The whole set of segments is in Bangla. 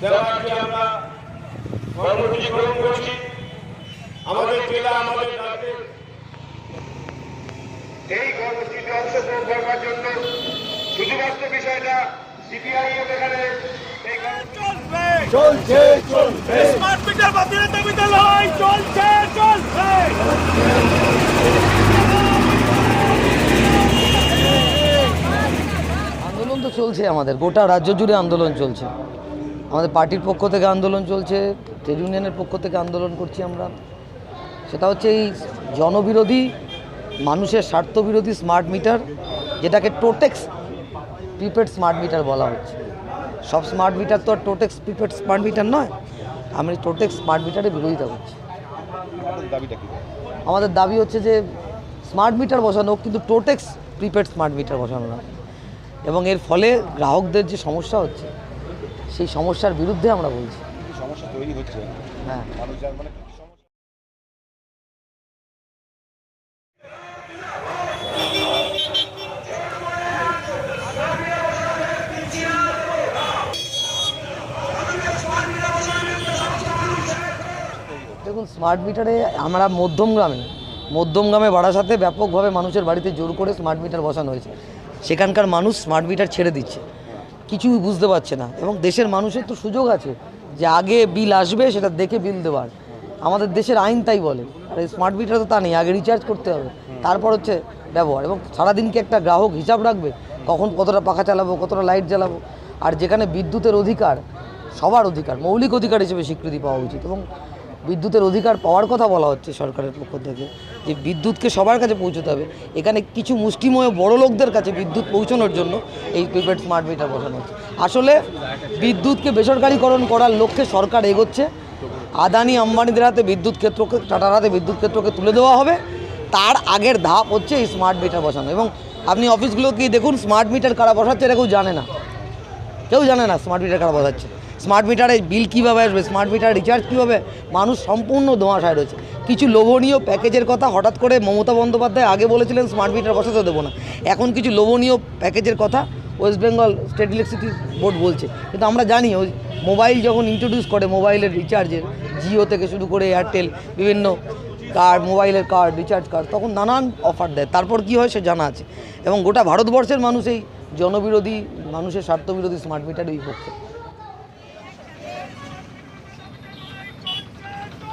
দেওয়ার আমরা কর্মসূচি গ্রহণ করছি আমাদের জেলা, আমাদের এই কর্মসূচিতে অংশগ্রহণ করবার জন্য শুধুমাত্র বিষয়টা সিপিআইএম এখানে চলছে চলছে। স্মার্ট মিটার বাতিলের দাবিতে লড়াই চলছে চলছে। আন্দোলন তো চলছে আমাদের। গোটা রাজ্য জুড়ে আন্দোলন চলছে। আমাদের পার্টির পক্ষ থেকে আন্দোলন চলছে ট্রেড ইউনিয়নের পক্ষ থেকে আন্দোলন করছি আমরা। সেটা হচ্ছে এই জনবিরোধী মানুষের স্বার্থবিরোধী স্মার্ট মিটার যেটাকে টোটেক্স প্রিপেড স্মার্ট মিটার বলা হচ্ছে। সব স্মার্ট মিটার তো আর টোটেক্স প্রিপেড স্মার্ট মিটার নয়। আমি টোটেক্স স্মার্ট মিটারের বিরোধিতা করছি। আমাদের দাবি হচ্ছে যে স্মার্ট মিটার বসানো কিন্তু টোটেক্স প্রিপেড স্মার্ট মিটার বসানো না। এবং এর ফলে গ্রাহকদের যে সমস্যা হচ্ছে সেই সমস্যার বিরুদ্ধে আমরা বলছি। সমস্যা তৈরি হচ্ছে? হ্যাঁ মানুষ যার মানে কি সমস্যা দেখুন স্মার্ট মিটারে আমরা মধ্যম গ্রামে মধ্যম গ্রামে বারাসাতে ব্যাপকভাবে মানুষের বাড়িতে জোর করে স্মার্ট মিটার বসানো হয়েছে। সেখানকার মানুষ স্মার্ট মিটার ছেড়ে দিচ্ছে। কিছুই বুঝতে পারছে না এবং দেশের মানুষের তো সুযোগ আছে যে আগে বিল আসবে সেটা দেখে বিল দেওয়ার। আমাদের দেশের আইন তাই বলে, আর স্মার্ট মিটার তো তা নেই, আগে রিচার্জ করতে হবে। তারপর হচ্ছে ব্যবহার এবং সারাদিনকে একটা গ্রাহক হিসাব রাখবে? কখন কতটা পাখা চালাবো, কতটা লাইট জ্বালাবো? আর যেখানে বিদ্যুতের অধিকার, সবার অধিকার, মৌলিক অধিকার হিসেবে স্বীকৃতি পাওয়া উচিত এবং বিদ্যুতের অধিকার পাওয়ার কথা বলা হচ্ছে সরকারের পক্ষ থেকে, যে বিদ্যুৎকে সবার কাছে পৌঁছতে হবে। এখানে কিছু মুষ্টিময় বড় লোকদের কাছে বিদ্যুৎ পৌঁছানোর জন্য এই প্রিপেড স্মার্ট মিটার বসানো হচ্ছে। আসলে বিদ্যুৎকে বেসরকারিকরণ করার লক্ষ্যে সরকার এগোচ্ছে। আদানি আম্বানিদের হাতে বিদ্যুৎ ক্ষেত্রকে, টাটার হাতে বিদ্যুৎ ক্ষেত্রকে তুলে দেওয়া হবে। তার আগের ধাপ হচ্ছে এই স্মার্ট মিটার বসানো। এবং আপনি অফিসগুলো গিয়ে দেখুন, স্মার্ট মিটার কারা বসাচ্ছে এটা কেউ জানে না। কেউ জানে না স্মার্ট মিটার কারা বসাচ্ছে। স্মার্ট মিটারে বিল কীভাবে আসবে? স্মার্ট মিটার রিচার্জ কীভাবে? মানুষ সম্পূর্ণ ধোঁয়াশায় রয়েছে। কিছু লোভনীয় প্যাকেজের কথা হঠাৎ করে মমতা বন্দ্যোপাধ্যায় আগে বলেছিলেন স্মার্ট মিটার বসাতে দেবো না। এখন কিছু লোভনীয় প্যাকেজের কথা West Bengal State Electricity Board বলছে। কিন্তু আমরা জানি, ওই মোবাইল যখন ইন্ট্রোডিউস করে মোবাইলের রিচার্জের জিও থেকে শুরু করে এয়ারটেল বিভিন্ন কার্ড মোবাইলের কার্ড রিচার্জ কার্ড তখন নানান অফার দেয়। তারপর কি হয় সে জানা আছে। এবং গোটা ভারতবর্ষের মানুষ এই জনবিরোধী, মানুষের স্বার্থবিরোধী স্মার্ট মিটারের বিপক্ষে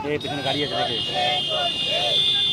এই পেছনে গাড়ি আছে দেখে